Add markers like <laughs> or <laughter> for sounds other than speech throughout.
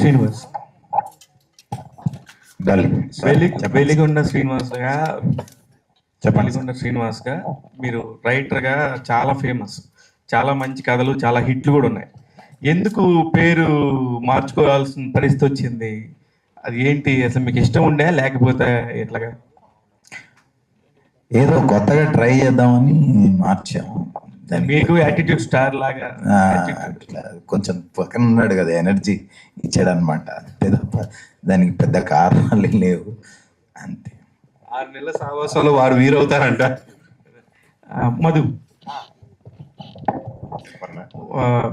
శ్రీనివాస్. వెలిగొండ శ్రీనివాస్గా వెలిగొండ శ్రీనివాస్గా మీరు రైటర్గా చాలా ఫేమస్. చాలా మంచి కథలు చాలా హిట్లు కూడా ఉన్నాయి. ఎందుకు పేరు మార్చుకోవాల్సిన పరిస్థితి వచ్చింది? అది ఏంటి? అసలు మీకు ఇష్టం ఉండే లేకపోతే ఎట్లాగా? ఏదో కొత్తగా ట్రై చేద్దామని మార్చాము మీకు యాటిట్యూడ్ స్టార్ లాగా కొంచెం పక్కన ఉన్నాడు కదా ఎనర్జీ ఇచ్చాడు అనమాట అంతే తప్ప దానికి పెద్ద కారణాలు లేవు. అంతే. ఆరు నెలల సావాసంలో వారు వీరవుతారంట. మధు.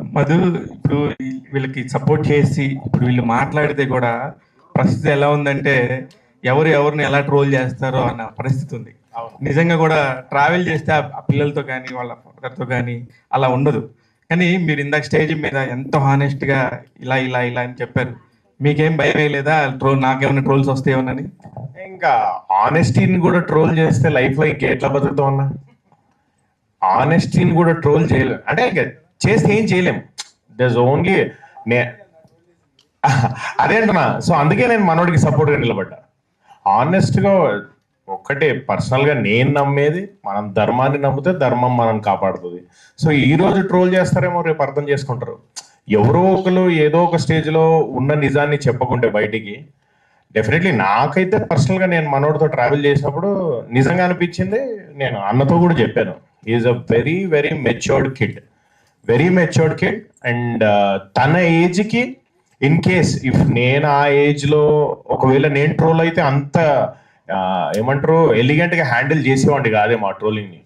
మధు ఇప్పుడు ఈ- వీళ్ళకి సపోర్ట్ చేసి ఇప్పుడు వీళ్ళు మాట్లాడితే కూడా పరిస్థితి ఎలా ఉందంటే ఎవరు ఎవరిని ఎలా ట్రోల్ చేస్తారో అన్న పరిస్థితి ఉంది. నిజంగా కూడా ట్రావెల్ చేస్తే ఆ పిల్లలతో కానీ వాళ్ళ ఫాదర్తో కానీ అలా ఉండదు. కానీ మీరు ఇందాక స్టేజ్ మీద ఎంతో హానెస్ట్గా ఇలా ఇలా ఇలా అని చెప్పారు. మీకేం భయం లేదా? ట్రోల్ నాకేమైనా ట్రోల్స్ వస్తాయేమోనని? ఇంకా ఆనెస్టీని కూడా ట్రోల్ చేస్తే లైఫ్లో ఎట్లా బతుకుతాం అన్న? ఆనెస్టీని కూడా ట్రోల్ చేయలేం. అంటే ఇంకా చేస్తే ఏం చేయలేం. దస్ ఓన్లీ నే <laughs> అదే అంటున్నా. సో అందుకే నేను మనోడికి సపోర్ట్గా నిలబడ్డా. ఆనెస్ట్గా ఒక్కటే పర్సనల్గా నేను నమ్మేది మనం ధర్మాన్ని నమ్మితే ధర్మం మనం కాపాడుతుంది. సో ఈ రోజు ట్రోల్ చేస్తారేమో రేపు అర్థం చేసుకుంటారు. ఎవరో ఒకరు ఏదో ఒక స్టేజ్లో ఉన్న నిజాన్ని చెప్పకుంటే బయటికి. డెఫినెట్లీ నాకైతే పర్సనల్గా నేను మనోడితో ట్రావెల్ చేసినప్పుడు నిజంగా అనిపించింది నేను అన్నతో కూడా చెప్పాను. Is a very very matured kid very matured kid and తన ఏజ్కి ఇన్ కేస్ ఇఫ్ నేను ఆ ఏజ్లో ఒకవేళ నేను ట్రోల్ అయితే అంత ఏమంటారు? ఎలిగెంట్గా హ్యాండిల్ చేసేవాడిని కాదే మా ట్రోలింగ్ని.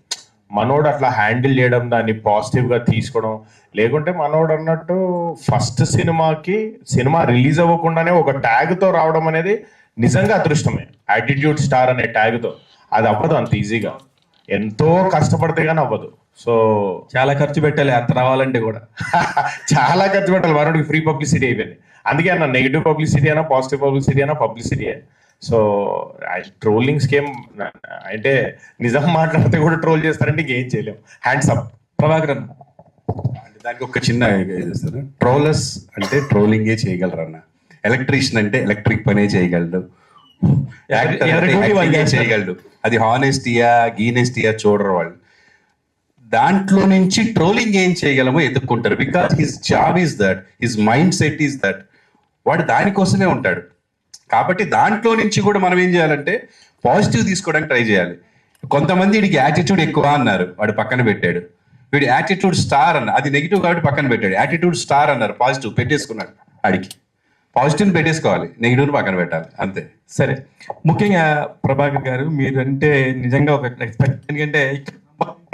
మనోడు అట్లా హ్యాండిల్ చేయడం దాన్ని పాజిటివ్గా తీసుకోవడం లేకుంటే మనోడు అన్నట్టు ఫస్ట్ సినిమాకి సినిమా రిలీజ్ అవ్వకుండానే ఒక ట్యాగ్తో రావడం అనేది నిజంగా అదృష్టమే. యాటిట్యూడ్ స్టార్ అనే ట్యాగ్తో. అది అవ్వదు అంత ఈజీగా ఎంతో కష్టపడితే కానీ అవ్వదు. సో చాలా ఖర్చు పెట్టాలి అంత రావాలంటే కూడా. <laughs> చాలా ఖర్చు పెట్టాలి. మనోడికి ఫ్రీ పబ్లిసిటీ అయిపోయింది. అందుకే అన్న నెగిటివ్ పబ్లిసిటీ అయినా పాజిటివ్ పబ్లిసిటీ అయినా పబ్లిసిటీ సో ట్రోలింగ్స్ ఏం అంటే నిజం మాట్లాడితే కూడా ట్రోల్ చేస్తారంటే ఇంకేం చేయలేం. హ్యాండ్స్ అప్ ప్రభాకర్ అన్న. అంటే దానికి ఒక చిన్న ట్రోలర్స్ అంటే ట్రోలింగే చేయగలరు అన్న? ఎలక్ట్రీషియన్ అంటే ఎలక్ట్రిక్ పనే చేయగలడు. చేయగలడు. అది హానెస్టీయా గీనెస్టీయా చూడరు వాళ్ళు. దాంట్లో నుంచి ట్రోలింగ్ ఏం చేయగలమో ఎదుర్కొంటారు. Because his job is that his mindset is that వాడు దానికోసమే ఉంటాడు. కాబట్టి దాంట్లో నుంచి కూడా మనం ఏం చేయాలంటే పాజిటివ్ తీసుకోవడానికి ట్రై చేయాలి. కొంతమంది వీడికి యాటిట్యూడ్ ఎక్కువ అన్నారు వాడు పక్కన పెట్టాడు. వీడి యాటిట్యూడ్ స్టార్ అన్న అది నెగిటివ్ కాబట్టి పక్కన పెట్టాడు. యాటిట్యూడ్ స్టార్ అన్నారు పాజిటివ్ పెట్టేసుకున్నాడు ఆడికి. పాజిటివ్ పెట్టేసుకోవాలి నెగిటివ్ పక్కన పెట్టాలి అంతే. సరే. ముఖ్యంగా ప్రభాకర్ గారు మీరు అంటే నిజంగా ఒక ఎక్స్పెక్ట్ ఎందుకంటే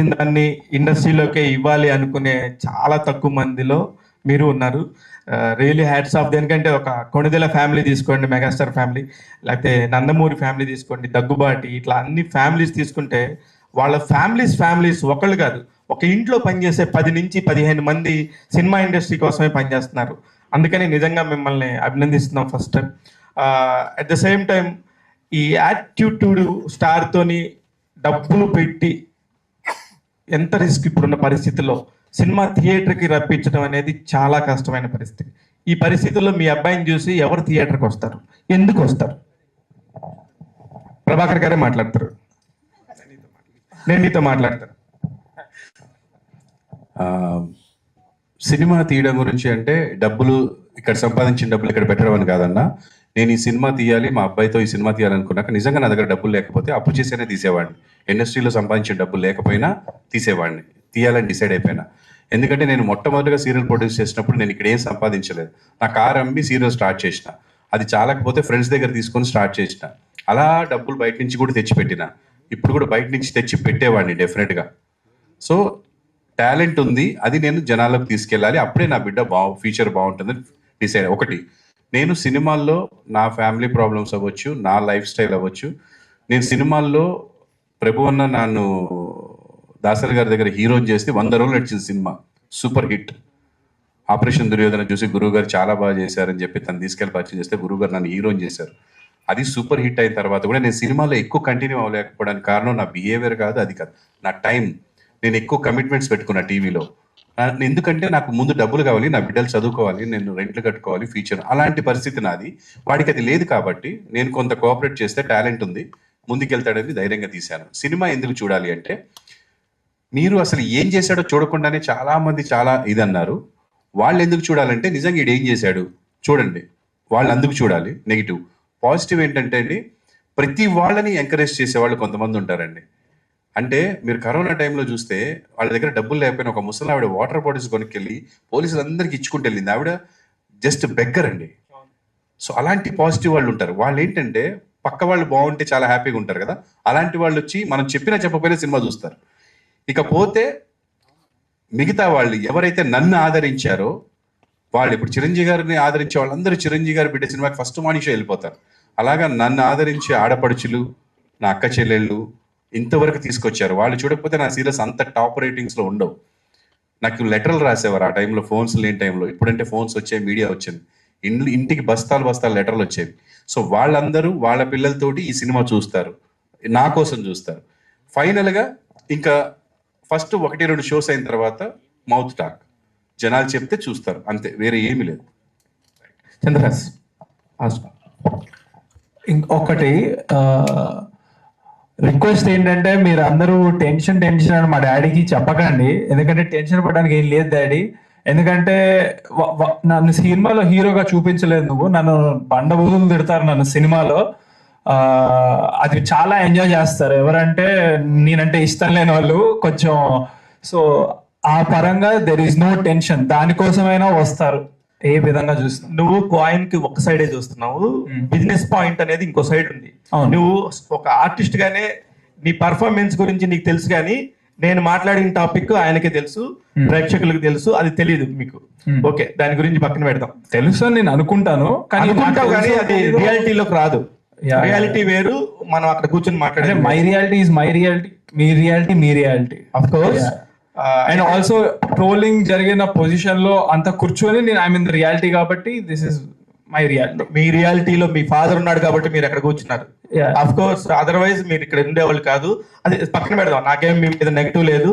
దాన్ని ఇండస్ట్రీలోకి ఇవ్వాలి అనుకునే చాలా తక్కువ మందిలో మీరు ఉన్నారు. రియలీ హ్యాట్స్ ఆఫ్ దేనికంటే ఒక కొణిదెల ఫ్యామిలీ తీసుకోండి మెగాస్టార్ ఫ్యామిలీ లేకపోతే నందమూరి ఫ్యామిలీ తీసుకోండి దగ్గుబాటి ఇట్లా అన్ని ఫ్యామిలీస్ తీసుకుంటే వాళ్ళ ఫ్యామిలీస్ ఫ్యామిలీస్ ఒకళ్ళు కాదు ఒక ఇంట్లో పనిచేసే పది నుంచి పదిహేను మంది సినిమా ఇండస్ట్రీ కోసమే పనిచేస్తున్నారు. అందుకని నిజంగా మిమ్మల్ని అభినందిస్తున్నాం first time at the same time ఈ యాటిట్యూడ్ స్టార్తోని డబ్బులు పెట్టి ఎంత రిస్క్ ఇప్పుడున్న పరిస్థితుల్లో సినిమా థియేటర్కి రప్పించడం అనేది చాలా కష్టమైన పరిస్థితి. ఈ పరిస్థితుల్లో మీ అబ్బాయిని చూసి ఎవరు థియేటర్కి వస్తారు? ఎందుకు వస్తారు? ప్రభాకర్ గారే మాట్లాడతారు. నేను మీతో మాట్లాడతాను. సినిమా తీయడం గురించి అంటే డబ్బులు ఇక్కడ సంపాదించిన డబ్బులు ఇక్కడ పెట్టడం అని కాదన్నా. నేను ఈ సినిమా తీయాలి మా అబ్బాయితో ఈ సినిమా తీయాలనుకున్నాక నిజంగా నా దగ్గర డబ్బులు లేకపోతే అప్పు చేసేనే తీసేవాడిని. ఇండస్ట్రీలో సంపాదించిన డబ్బులు లేకపోయినా తీసేవాడిని. తీయాలని డిసైడ్ అయిపోయినా. ఎందుకంటే నేను మొట్టమొదటిగా సీరియల్ ప్రొడ్యూస్ చేసినప్పుడు నేను ఇక్కడ ఏం సంపాదించలేదు. నా కార్ అమ్మి సీరియల్ స్టార్ట్ చేసిన. అది చాలకపోతే ఫ్రెండ్స్ దగ్గర తీసుకొని స్టార్ట్ చేసిన. అలా డబ్బులు బయట నుంచి కూడా తెచ్చి పెట్టిన ఇప్పుడు కూడా బయట నుంచి తెచ్చి పెట్టేవాడిని డెఫినెట్గా సో టాలెంట్ ఉంది. అది నేను జనాలకు తీసుకెళ్ళాలి. అప్పుడే నా బిడ్డ బాగు ఫ్యూచర్ బాగుంటుందని డిసైడ్ ఒకటి నేను సినిమాల్లో నా ఫ్యామిలీ ప్రాబ్లమ్స్ అవ్వచ్చు నా లైఫ్ స్టైల్ అవ్వచ్చు. నేను సినిమాల్లో ప్రభు అన్న నన్ను దాసరి గారి దగ్గర హీరోని చేస్తే వంద రోజులు నడిచింది cinema. Super hit. Operation Duryodhana చూసి గురువు గారు చాలా బాగా చేశారని చెప్పి తను తీసుకెళ్ళి పరిచయం చేస్తే గురువు గారు నన్ను హీరోని చేశారు. అది సూపర్ హిట్ అయిన తర్వాత కూడా నేను సినిమాలో ఎక్కువ కంటిన్యూ అవ్వలేకపోవడానికి కారణం నా బిహేవియర్ కాదు అది కాదు. నా టైం. నేను ఎక్కువ కమిట్మెంట్స్ పెట్టుకున్నా టీవీలో. ఎందుకంటే నాకు ముందు డబ్బులు కావాలి నా బిడ్డలు చదువుకోవాలి నేను రెంట్లు కట్టుకోవాలి ఫ్యూచర్. అలాంటి పరిస్థితి నాది. వాడికి అది లేదు కాబట్టి నేను కొంత కోఆపరేట్ చేస్తే టాలెంట్ ఉంది. ముందుకెళ్తాడని ధైర్యంగా తీశాను. సినిమా ఎందుకు చూడాలి అంటే మీరు అసలు ఏం చేశాడో చూడకుండానే చాలా మంది చాలా ఇది అన్నారు. వాళ్ళు ఎందుకు చూడాలంటే నిజంగా ఈడు ఏం చేశాడు? చూడండి. వాళ్ళు అందుకు చూడాలి. నెగిటివ్ పాజిటివ్ ఏంటంటే అండి ప్రతి వాళ్ళని ఎంకరేజ్ చేసే వాళ్ళు కొంతమంది ఉంటారండి. అంటే మీరు కరోనా టైంలో చూస్తే వాళ్ళ దగ్గర డబ్బులు లేకపోయినా ఒక ముసలి ఆవిడ వాటర్ బాటిల్స్ కొనుక్కెళ్ళి పోలీసులు అందరికి ఇచ్చుకుంటూ వెళ్ళింది. ఆవిడ జస్ట్ బెగ్గర్ అండి. సో అలాంటి పాజిటివ్ వాళ్ళు ఉంటారు. వాళ్ళు ఏంటంటే పక్క వాళ్ళు బాగుంటే చాలా హ్యాపీగా ఉంటారు కదా. అలాంటి వాళ్ళు వచ్చి మనం చెప్పినా చెప్పకపోయినా సినిమా చూస్తారు. ఇకపోతే మిగతా వాళ్ళు ఎవరైతే నన్ను ఆదరించారో వాళ్ళు ఇప్పుడు చిరంజీవి గారిని ఆదరించే వాళ్ళందరూ చిరంజీవి గారు బిడ్డ సినిమాకి ఫస్ట్ మార్నింగ్ షో వెళ్ళిపోతారు. అలాగా నన్ను ఆదరించే ఆడపడుచులు నా అక్క చెల్లెళ్ళు ఇంతవరకు తీసుకొచ్చారు. వాళ్ళు చూడకపోతే నా సీరియస్ అంత టాప్ రేటింగ్స్లో ఉండవు. నాకు లెటర్లు రాసేవారు ఆ టైంలో ఫోన్స్ లేని టైంలో. ఇప్పుడంటే ఫోన్స్ వచ్చాయి మీడియా వచ్చింది. ఇండ్లు ఇంటికి బస్తాలు బస్తాలు లెటర్లు వచ్చేవి. సో వాళ్ళందరూ వాళ్ళ పిల్లలతోటి ఈ సినిమా చూస్తారు. నా కోసం చూస్తారు. ఫైనల్గా ఇంకా ఫస్ట్ ఒకటి రెండు షోస్ అయిన తర్వాత మౌత్ టాక్. జనాలు చెప్తే చూస్తారు. అంతే వేరే ఏమీ లేదు. చంద్రరాజ్ ఇంకొకటి రిక్వెస్ట్ ఏంటంటే మీరు అందరూ టెన్షన్ టెన్షన్ అని మా డాడీకి చెప్పకండి. ఎందుకంటే టెన్షన్ పడడానికి ఏం లేదు డాడీ. ఎందుకంటే నన్ను సినిమాలో హీరోగా చూపించలేదు నువ్వు. నన్ను బండ తిడతారు నన్ను సినిమాలో. అది చాలా ఎంజాయ్ చేస్తారు. ఎవరంటే నేనంటే ఇష్టం లేని వాళ్ళు కొంచెం సో ఆ పరంగా దెర్ ఇస్ నో టెన్షన్ దానికోసమైనా వస్తారు. ఏ విధంగా చూస్తున్నా నువ్వు కాయిన్కి ఒక సైడే చూస్తున్నావు. బిజినెస్ పాయింట్ అనేది ఇంకో సైడ్ ఉంది. నువ్వు ఒక ఆర్టిస్ట్ గానే నీ పర్ఫార్మెన్స్ గురించి నీకు తెలుసు కానీ నేను మాట్లాడిన టాపిక్ ఆయనకే తెలుసు ప్రేక్షకులకు తెలుసు అది తెలియదు మీకు. ఓకే దాని గురించి పక్కన పెడదాం. తెలుసు అని నేను అనుకుంటాను కానీ అది రియాలిటీలోకి రాదు. రియాలిటీ వేరు మనం అక్కడ కూర్చొని మాట్లాడే my reality is my reality me reality me reality of course and also trolling జరిగిన పొజిషన్లో అంత కూర్చొని నేను ఐ మీన్ రియాలిటీ కాబట్టి దిస్ ఇస్ మై రియాలిటీ మీ రియాలిటీలో మీ ఫాదర్ ఉన్నాడు కాబట్టి మీరు అక్కడ కూర్చున్నారు. అఫ్ కోర్స్ అదర్వైజ్ మీరు ఇక్కడ ఉండేవాళ్ళు కాదు. అది పక్కన పెడదాం నాకేం మీ మీద నెగిటివ్ లేదు.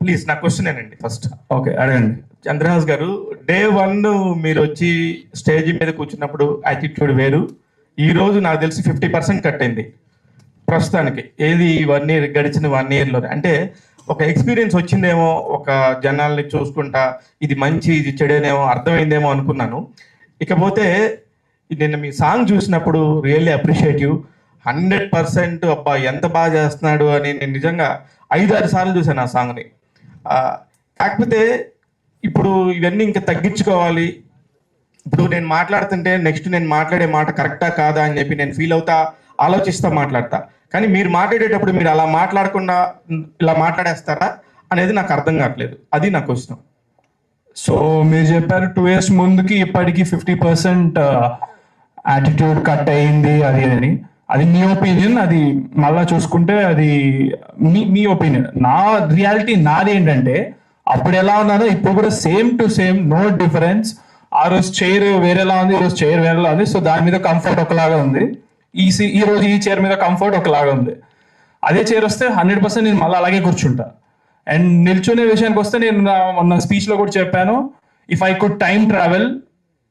ప్లీజ్ నా క్వశ్చన్ ఏనండి ఫస్ట్ ఓకే అడగండి. చంద్రహాస్ గారు డే వన్ మీరు వచ్చి స్టేజ్ మీద కూర్చున్నప్పుడు యాటిట్యూడ్ వేరు. ఈ రోజు నాకు తెలిసి ఫిఫ్టీ పర్సెంట్ కట్టింది ప్రస్తుతానికి. ఏది వన్ ఇయర్ గడిచిన వన్ ఇయర్లో అంటే ఒక ఎక్స్పీరియన్స్ వచ్చిందేమో ఒక జనాల్ని చూసుకుంటా ఇది మంచి ఇది చెడేనేమో అర్థమైందేమో అనుకున్నాను. ఇకపోతే నిన్న మీ సాంగ్ చూసినప్పుడు రియల్లీ అప్రిషియేటివ్ హండ్రెడ్ పర్సెంట్ అబ్బా ఎంత బాగా చేస్తున్నాడు అని నేను నిజంగా ఐదారు సార్లు చూశాను ఆ సాంగ్ని కాకపోతే ఇప్పుడు ఇవన్నీ ఇంకా తగ్గించుకోవాలి. ఇప్పుడు నేను మాట్లాడుతుంటే నెక్స్ట్ నేను మాట్లాడే మాట కరెక్టా కాదా అని చెప్పి నేను ఫీల్ అవుతా ఆలోచిస్తా మాట్లాడతా. కానీ మీరు మాట్లాడేటప్పుడు మీరు అలా మాట్లాడకుండా ఇలా మాట్లాడేస్తారా అనేది నాకు అర్థం కావట్లేదు. అది నా క్వశ్చన్. సో మీరు చెప్పారు టూ ఇయర్స్ ముందుకి ఇప్పటికి ఫిఫ్టీ పర్సెంట్ యాటిట్యూడ్ కట్ అయింది అది అని. అది మీ ఒపీనియన్ అది మళ్ళా చూసుకుంటే అది మీ మీ ఒపీనియన్ నా రియాలిటీ నాది ఏంటంటే అప్పుడు ఎలా ఉన్నానో ఇప్పుడు కూడా same to same no difference ఆ రోజు చైర్ వేరేలా ఉంది ఈ రోజు చైర్ వేరేలా ఉంది. సో దాని మీద కంఫర్ట్ ఒకలాగా ఉంది. ఈ ఈ రోజు ఈ చైర్ మీద కంఫర్ట్ ఒకలాగా ఉంది. అదే చైర్ వస్తే హండ్రెడ్ పర్సెంట్ నేను మళ్ళీ అలాగే కూర్చుంటా. అండ్ నిల్చునే విషయానికి వస్తే నేను మొన్న స్పీచ్లో కూడా చెప్పాను if I could time travel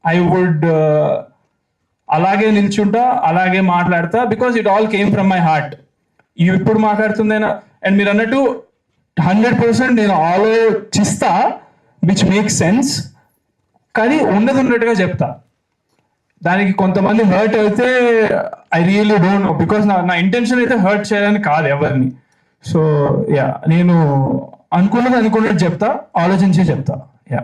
I would అలాగే నిల్చుంటా అలాగే మాట్లాడతా because it all came from my heart ఇవి ఇప్పుడు మాట్లాడుతుందైనా? అండ్ మీరు అన్నట్టు హండ్రెడ్ పర్సెంట్ నేను ఆలోచిస్తా విచ్ మేక్ సెన్స్ కానీ ఉన్నది ఉన్నట్టుగా చెప్తా. దానికి కొంతమంది హర్ట్ అయితే I really don't know because నా నా ఇంటెన్షన్ అయితే హర్ట్ చేయాలని కాదు ఎవరిని. సో యా నేను అనుకున్నది అనుకున్నట్టు చెప్తా ఆలోచించే చెప్తా. యా